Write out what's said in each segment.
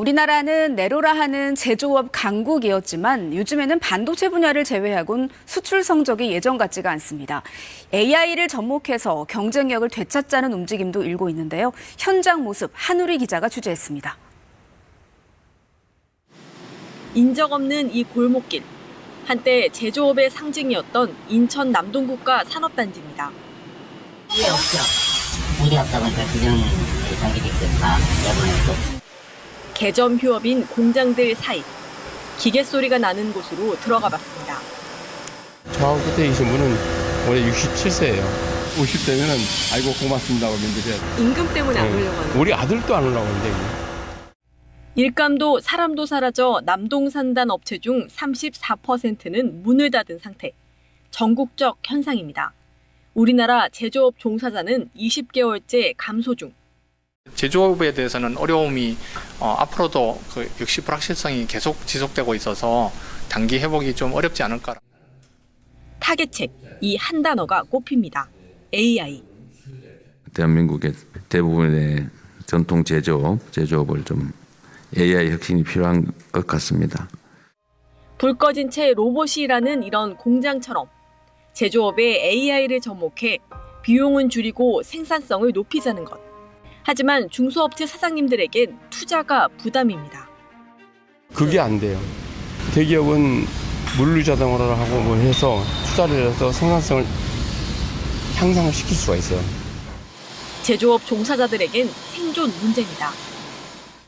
우리나라는 내로라 하는 제조업 강국이었지만 요즘에는 반도체 분야를 제외하곤 수출 성적이 예전 같지가 않습니다. AI를 접목해서 경쟁력을 되찾자는 움직임도 일고 있는데요. 현장 모습 한우리 기자가 취재했습니다. 인적 없는 이 골목길. 한때 제조업의 상징이었던 인천 남동국가 산업단지입니다. 일이 없죠. 일이 없다 보니까 기존 장비들도 다 내보내고 개점 휴업인 공장들 사이. 기계 소리가 나는 곳으로 들어가 봤습니다. 저하고 끝에 계신 분은 올해 67세예요. 50대면은 아이고 고맙습니다 하고 면제해야 임금 때문에 안 오려고 하는. 우리 아들도 안 올라오는데. 일감도 사람도 사라져 남동산단 업체 중 34%는 문을 닫은 상태. 전국적 현상입니다. 우리나라 제조업 종사자는 20개월째 감소 중. 제조업에 대해서는 어려움이 어, 앞으로도 그 역시 불확실성이 계속 지속되고 있어서 단기 회복이 좀 어렵지 않을까. 타겟책 이 한 단어가 꼽힙니다. AI. 대한민국의 대부분의 전통 제조업, 제조업을 좀 AI 혁신이 필요한 것 같습니다. 불 꺼진 채 로봇이 일하는 이런 공장처럼 제조업에 AI를 접목해 비용은 줄이고 생산성을 높이자는 것. 하지만 중소업체 사장님들에겐 투자가 부담입니다. 그게 안 돼요. 대기업은 물류자동화를 하고 뭐 해서 투자를 해서 생산성을 향상을 시킬 수가 있어요. 제조업 종사자들에겐 생존 문제입니다.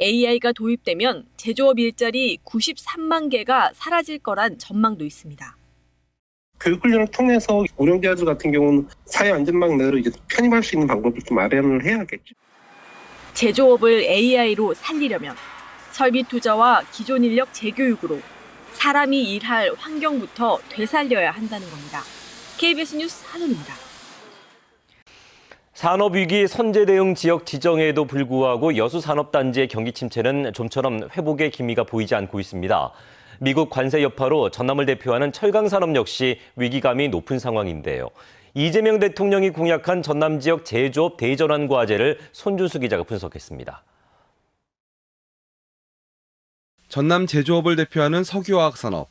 AI가 도입되면 제조업 일자리 93만 개가 사라질 거란 전망도 있습니다. 교육 훈련을 통해서 우령대학교 같은 경우는 사회 안전망 내로 이제 편입할 수 있는 방법을 좀 마련을 해야겠죠. 제조업을 AI로 살리려면 설비 투자와 기존 인력 재교육으로 사람이 일할 환경부터 되살려야 한다는 겁니다. KBS 뉴스 한은입니다. 산업위기 선제 대응 지역 지정에도 불구하고 여수 산업단지의 경기 침체는 좀처럼 회복의 기미가 보이지 않고 있습니다. 미국 관세 여파로 전남을 대표하는 철강 산업 역시 위기감이 높은 상황인데요. 이재명 대통령이 공약한 전남 지역 제조업 대전환 과제를 손준수 기자가 분석했습니다. 전남 제조업을 대표하는 석유화학 산업.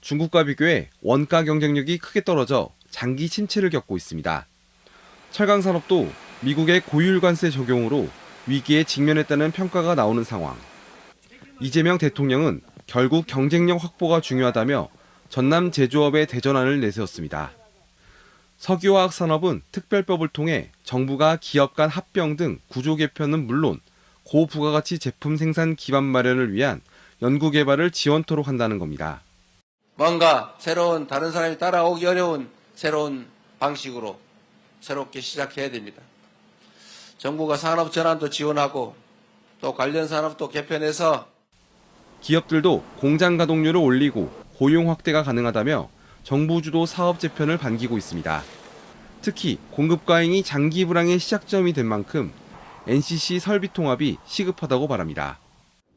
중국과 비교해 원가 경쟁력이 크게 떨어져 장기 침체를 겪고 있습니다. 철강 산업도 미국의 고율 관세 적용으로 위기에 직면했다는 평가가 나오는 상황. 이재명 대통령은 결국 경쟁력 확보가 중요하다며 전남 제조업의 대전환을 내세웠습니다. 석유화학 산업은 특별법을 통해 정부가 기업 간 합병 등 구조 개편은 물론 고부가가치 제품 생산 기반 마련을 위한 연구 개발을 지원토록 한다는 겁니다. 뭔가 새로운 다른 사람이 따라오기 어려운 새로운 방식으로 새롭게 시작해야 됩니다. 정부가 산업 전환도 지원하고 또 관련 산업도 개편해서 기업들도 공장 가동률을 올리고 고용 확대가 가능하다며 정부 주도 사업 재편을 반기고 있습니다. 특히 공급 과잉이 장기 불황의 시작점이 된 만큼 NCC 설비 통합이 시급하다고 말합니다.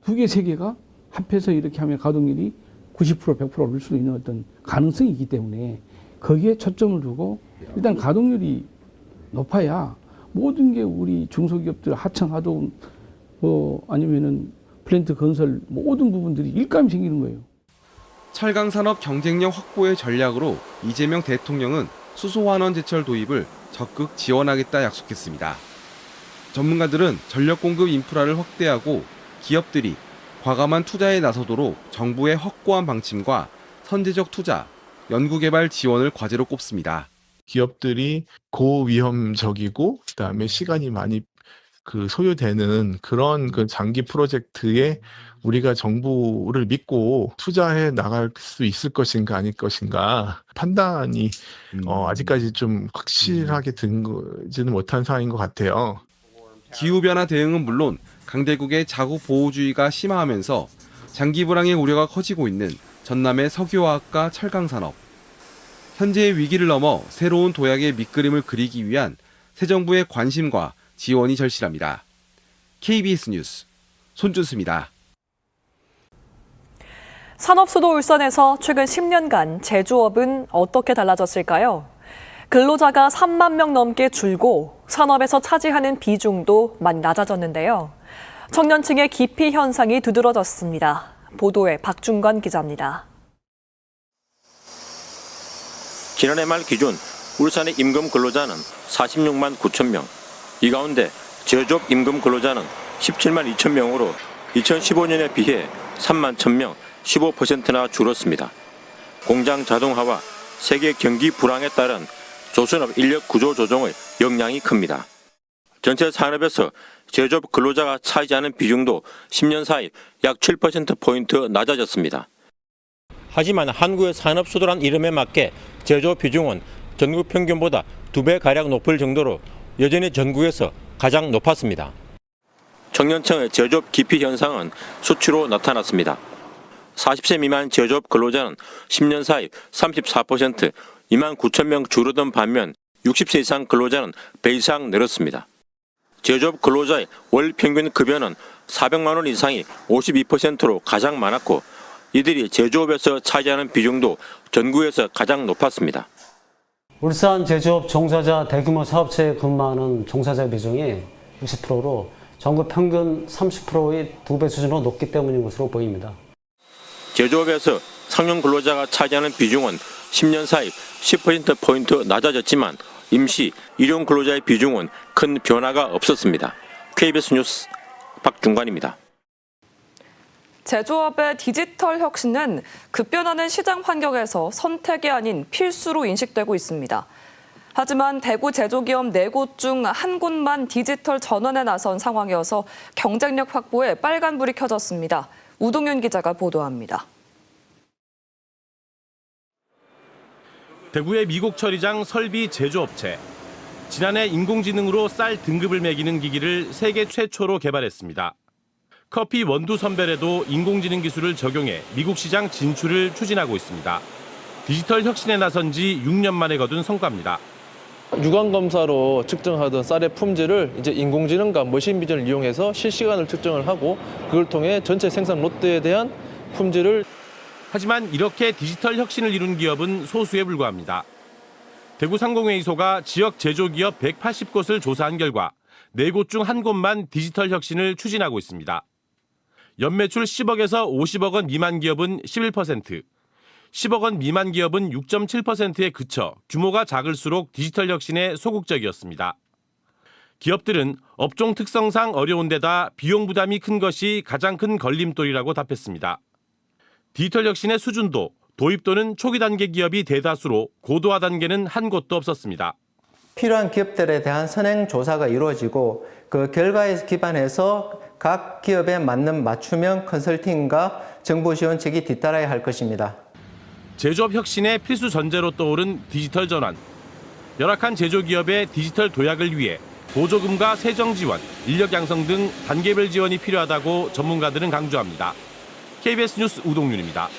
두 개, 세 개가 합해서 이렇게 하면 가동률이 90% 100% 오를 수 있는 어떤 가능성이 있기 때문에 거기에 초점을 두고 일단 가동률이 높아야 모든 게 우리 중소기업들 하청 하동 뭐 아니면은 플랜트 건설 모든 부분들이 일감이 생기는 거예요. 철강 산업 경쟁력 확보의 전략으로 이재명 대통령은 수소환원 제철 도입을 적극 지원하겠다 약속했습니다. 전문가들은 전력 공급 인프라를 확대하고 기업들이 과감한 투자에 나서도록 정부의 확고한 방침과 선제적 투자, 연구개발 지원을 과제로 꼽습니다. 기업들이 고위험적이고 그다음에 시간이 많이 그 소요되는 그런 그 장기 프로젝트에 우리가 정부를 믿고 투자해 나갈 수 있을 것인가 아닐 것인가 판단이 어, 아직까지 좀 확실하게 든지는 못한 상황인 것 같아요. 기후 변화 대응은 물론 강대국의 자국 보호주의가 심화하면서 장기 불황의 우려가 커지고 있는 전남의 석유화학과 철강 산업. 현재의 위기를 넘어 새로운 도약의 밑그림을 그리기 위한 새 정부의 관심과 지원이 절실합니다. KBS 뉴스 손준수입니다. 산업수도 울산에서 최근 10년간 제조업은 어떻게 달라졌을까요? 근로자가 3만 명 넘게 줄고 산업에서 차지하는 비중도 많이 낮아졌는데요. 청년층의 기피 현상이 두드러졌습니다. 보도에 박중관 기자입니다. 지난해 말 기준 울산의 임금 근로자는 46만 9천 명. 이 가운데 제조업 임금 근로자는 17만 2천 명으로 2015년에 비해 3만 1천 명, 15%나 줄었습니다. 공장 자동화와 세계 경기 불황에 따른 조선업 인력 구조 조정의 영향이 큽니다. 전체 산업에서 제조업 근로자가 차지하는 비중도 10년 사이 약 7%포인트 낮아졌습니다. 하지만 한국의 산업 수도란 이름에 맞게 제조업 비중은 전국 평균보다 두 배 가량 높을 정도로 여전히 전국에서 가장 높았습니다. 청년층의 제조업 기피 현상은 수치로 나타났습니다. 40세 미만 제조업 근로자는 10년 사이 34% 2만 9천 명 줄어든 반면 60세 이상 근로자는 배 이상 늘었습니다. 제조업 근로자의 월 평균 급여는 400만 원 이상이 52%로 가장 많았고 이들이 제조업에서 차지하는 비중도 전국에서 가장 높았습니다. 울산 제조업 종사자 대규모 사업체에 근무하는 종사자 비중이 60%로 전국 평균 30%의 두 배 수준으로 높기 때문인 것으로 보입니다. 제조업에서 상용 근로자가 차지하는 비중은 10년 사이 10%포인트 낮아졌지만 임시, 일용 근로자의 비중은 큰 변화가 없었습니다. KBS 뉴스 박중관입니다. 제조업의 디지털 혁신은 급변하는 시장 환경에서 선택이 아닌 필수로 인식되고 있습니다. 하지만 대구 제조기업 네 곳 중 한 곳만 디지털 전환에 나선 상황이어서 경쟁력 확보에 빨간불이 켜졌습니다. 우동윤 기자가 보도합니다. 대구의 미국 처리장 설비 제조업체. 지난해 인공지능으로 쌀 등급을 매기는 기기를 세계 최초로 개발했습니다. 커피 원두 선별에도 인공지능 기술을 적용해 미국 시장 진출을 추진하고 있습니다. 디지털 혁신에 나선 지 6년 만에 거둔 성과입니다. 유관 검사로 측정하던 쌀의 품질을 이제 인공지능과 머신 비전을 이용해서 실시간으로 측정을 하고 그걸 통해 전체 생산 로트에 대한 품질을 하지만 이렇게 디지털 혁신을 이룬 기업은 소수에 불과합니다. 대구 상공회의소가 지역 제조기업 180곳을 조사한 결과 4곳 중 한 곳만 디지털 혁신을 추진하고 있습니다. 연매출 10억에서 50억 원 미만 기업은 11%, 10억 원 미만 기업은 6.7%에 그쳐 규모가 작을수록 디지털 혁신에 소극적이었습니다. 기업들은 업종 특성상 어려운 데다 비용 부담이 큰 것이 가장 큰 걸림돌이라고 답했습니다. 디지털 혁신의 수준도 도입도는 초기 단계 기업이 대다수로 고도화 단계는 한 곳도 없었습니다. 필요한 기업들에 대한 선행 조사가 이루어지고 그 결과에 기반해서 각 기업에 맞는 맞춤형 컨설팅과 정보 지원 책이 뒤따라야 할 것입니다. 제조업 혁신의 필수 전제로 떠오른 디지털 전환. 열악한 제조기업의 디지털 도약을 위해 보조금과 세정 지원, 인력 양성 등 단계별 지원이 필요하다고 전문가들은 강조합니다. KBS 뉴스 우동윤입니다.